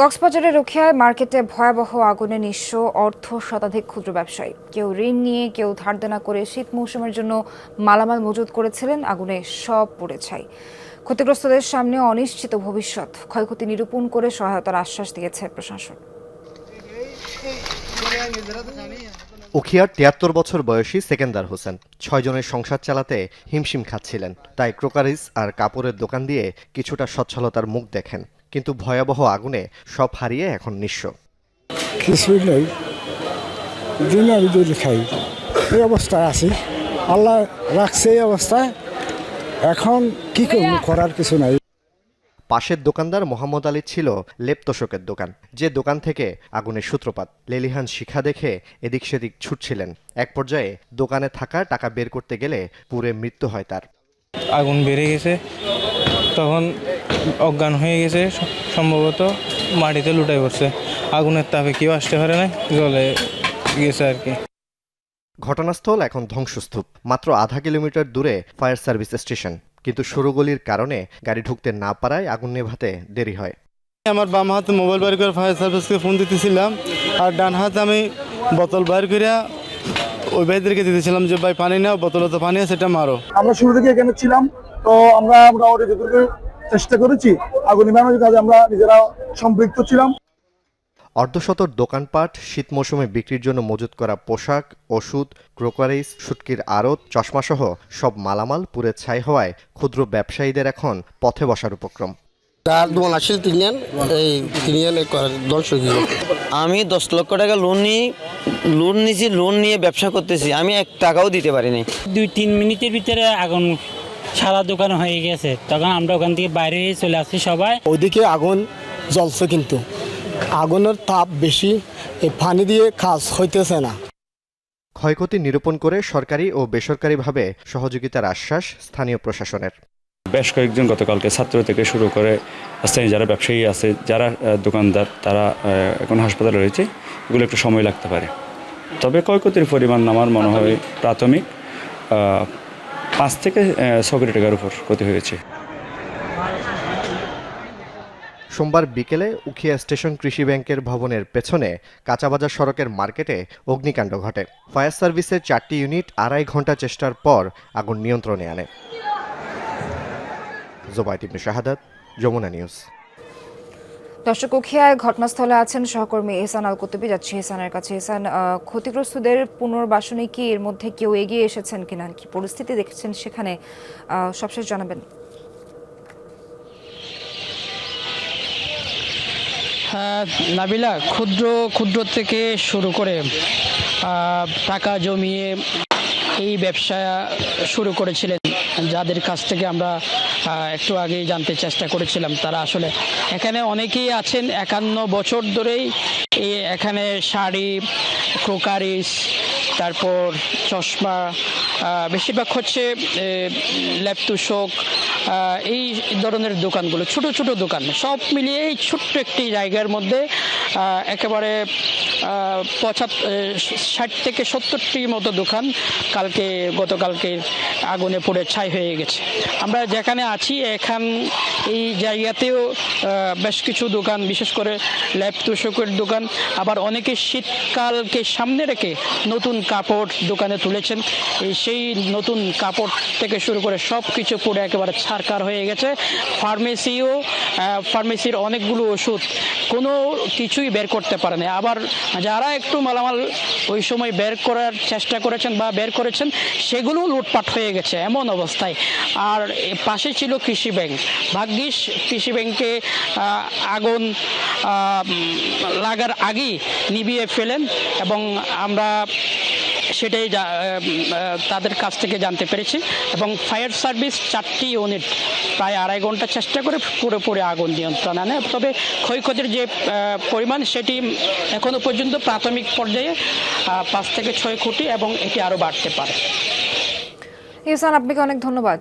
কক্সবাজারের রুখিয়ায় মার্কেটে ভয়াবহ আগুনে নিঃস্ব অর্থ শতাধিক ক্ষুদ্র ব্যবসায়ী। কেউ ঋণ নিয়ে, কেউ ধার দেনা করে শীত মৌসুমের জন্য মালামাল মজুত করেছিলেন, আগুনে সব পড়ে ছাই। ক্ষতিগ্রস্তদের সামনে অনিশ্চিত ভবিষ্যৎ। ক্ষয়ক্ষতি নিরূপণ করে সহায়তার আশ্বাস দিয়েছে প্রশাসন। উখিয়ার তিয়াত্তর বছর বয়সী সেকেন্দার হোসেন ছয় জনের সংসার চালাতে হিমশিম খাচ্ছিলেন। তাই ক্রোকারিস আর কাপড়ের দোকান দিয়ে কিছুটা সচ্ছলতার মুখ দেখেন। কিন্তু ভয়াবহ আগুনে সব হারিয়ে এখন নিঃস্ব। কিছুই নেই। দিনে আমি যদি খাই এই অবস্থায় আছি। আল্লাহ রাখছে এই অবস্থায়। এখন কি করব করার কিছু নাই। পাশের দোকানদার মোহাম্মদ আলী ছিল লেপ তোষকের দোকান। যে দোকান থেকে আগুনের সূত্রপাত লেলিহান শিখা দেখে এদিক সেদিক ছুটছিলেন। এক পর্যায়ে দোকানে থাকা টাকা বের করতে গেলে পুরে মৃত্যু হয় তার। আগুন বেড়ে গেছে। তখন অজ্ঞান হয়ে গেছে সম্ভবত মাটিতে লুটাই পড়ছে। আগুনের তাপে কেউ আসতে পারে না জলে গেছে আর কি। ঘটনাস্থল এখন ধ্বংসস্তূপ মাত্র আধা কিলোমিটার দূরে ফায়ার সার্ভিস স্টেশন। কিন্তু সরুগলির কারণে গাড়ি ঢুকতে না পারায় আগুন নেভাতে দেরি হয়। আমার বাম হাতে মোবাইল বাইর করে ফায়ার সার্ভিসকে ফোন দিতেছিলাম আর ডান হাতে আমি বোতল বাইর করে ওই ভাইদেরকে দিতেছিলাম যে ভাই পানি নাও বোতলে তো পানি আছে সেটা মারো। আমরা শুরু থেকে এখানে ছিলাম তো আমরা মোটামুটি যতটুকু চেষ্টা করেছি আগুন নিবানোর কাজে আমরা নিজেরা সম্পৃক্ত ছিলাম। অর্ধশতর দোকানপাট শীত মৌসুমে বিক্রির জন্য মজুত করা পোশাক ওষুধ ক্রোকারিস শুটকির আড়ত চশমাসহ সব মালামাল পুড়ে ছাই হওয়ায় ক্ষুদ্র ব্যবসায়ীদের এখন পথে বসার উপক্রম। আমি দশ লক্ষ টাকা লোন নিয়ে লোন নিয়েছি লোন নিয়ে ব্যবসা করতেছি আমি এক টাকাও দিতে পারিনি। দুই তিন মিনিটের ভিতরে আগুন সারা দোকান হয়ে গেছে। তখন আমরা ওখান থেকে বাইরে চলে আসছি সবাই। ওইদিকে আগুন জ্বলছে কিন্তু। আগুনের তাপ বেশি এই পানি দিয়ে কাজ হইতেছে না। ক্ষয়ক্ষতি নিরূপণ করে সরকারি ও বেসরকারিভাবে সহযোগিতার আশ্বাস স্থানীয় প্রশাসনের। বেশ কয়েকজন গতকালকে ছাত্র থেকে শুরু করে স্থানীয় যারা ব্যবসায়ী আছে যারা দোকানদার তারা এখন হাসপাতালে রয়েছে এগুলো একটু সময় লাগতে পারে। তবে ক্ষয়ক্ষতির পরিমাণ আমার মনে হয় প্রাথমিক আহ, পাঁচ থেকে ছ কোটি টাকার উপর ক্ষতি হয়েছে। সোমবার বিকেলে উখিয়া স্টেশন কৃষি ব্যাংকের ভবনের পেছনে কাঁচাবাজার সড়কের মার্কেটে অগ্নিকাণ্ড ঘটে। ফায়ার সার্ভিসের চারটি ইউনিট আড়াই ঘণ্টা চেষ্টার পর আগুন নিয়ন্ত্রণে আনে। ইবনে শাহাদাত, যমুনা নিউজ। দর্শক উখিয়ায় ঘটনাস্থলে আছেন সহকর্মী এহসান আল কুতুবি যাচ্ছি এহসানের কাছে। এহসান ক্ষতিগ্রস্তদের পুনর্বাসনে কি এর মধ্যে কেউ এগিয়ে এসেছেন কিনা? কি পরিস্থিতি দেখছেন সেখানে? সবশেষ জানাবেন। হ্যাঁ, নাবিলা ক্ষুদ্র ক্ষুদ্র থেকে শুরু করে টাকা জমিয়ে এই ব্যবসা শুরু করেছিলেন। যাদের কাছ থেকে আমরা একটু আগেই জানতে চেষ্টা করেছিলাম, তারা আসলে এখানে অনেকেই আছেন। একান্ন বছর ধরেই এখানে শাড়ি, ক্রোকারিস, তারপর চশমা বেশিরভাগ হচ্ছে ল্যাপ তুষক এই ধরনের দোকানগুলো, ছোট ছোট দোকান। সব মিলিয়ে এই ছোট্ট একটি জায়গার মধ্যে একেবারে পঁচাত্তর ষাট থেকে সত্তরটির মতো দোকান কালকে, গতকালকে আগুনে পড়ে ছাই হয়ে গেছে। আমরা যেখানে আছি, এখান এই জায়গাতেও বেশ কিছু দোকান, বিশেষ করে ল্যাপ তুষকের দোকান। আবার অনেকে শীতকালকে সামনে রেখে নতুন কাপড় দোকানে তুলেছেন। এই সেই নতুন কাপড় থেকে শুরু করে সব কিছু পুরো একেবারে ছারকার হয়ে গেছে। ফার্মেসিও ফার্মেসির অনেকগুলো ওষুধ কোনো কিছুই বের করতে পারে না। আবার যারা একটু মালামাল ওই সময় বের করার চেষ্টা করেছেন বা বের করেছেন, সেগুলো লুটপাট হয়ে গেছে এমন অবস্থায়। আর পাশে ছিল কৃষি ব্যাংক। ভাগ্যিস কৃষি ব্যাংকে আগুন লাগার আগেই নিভিয়ে ফেলেন এবং আমরা সেটাই তাদের কাছ থেকে জানতে পেরেছি এবং ফায়ার সার্ভিস চারটি ইউনিট প্রায় আড়াই ঘণ্টা চেষ্টা করে পুরোপুরি আগুন নিয়ন্ত্রণ আনে। তবে ক্ষয়ক্ষতির যে পরিমাণ সেটি এখনও পর্যন্ত প্রাথমিক পর্যায়ে পাঁচ থেকে ছয় কোটি এবং এটি আরও বাড়তে পারে। এহসান আপনাকে অনেক ধন্যবাদ।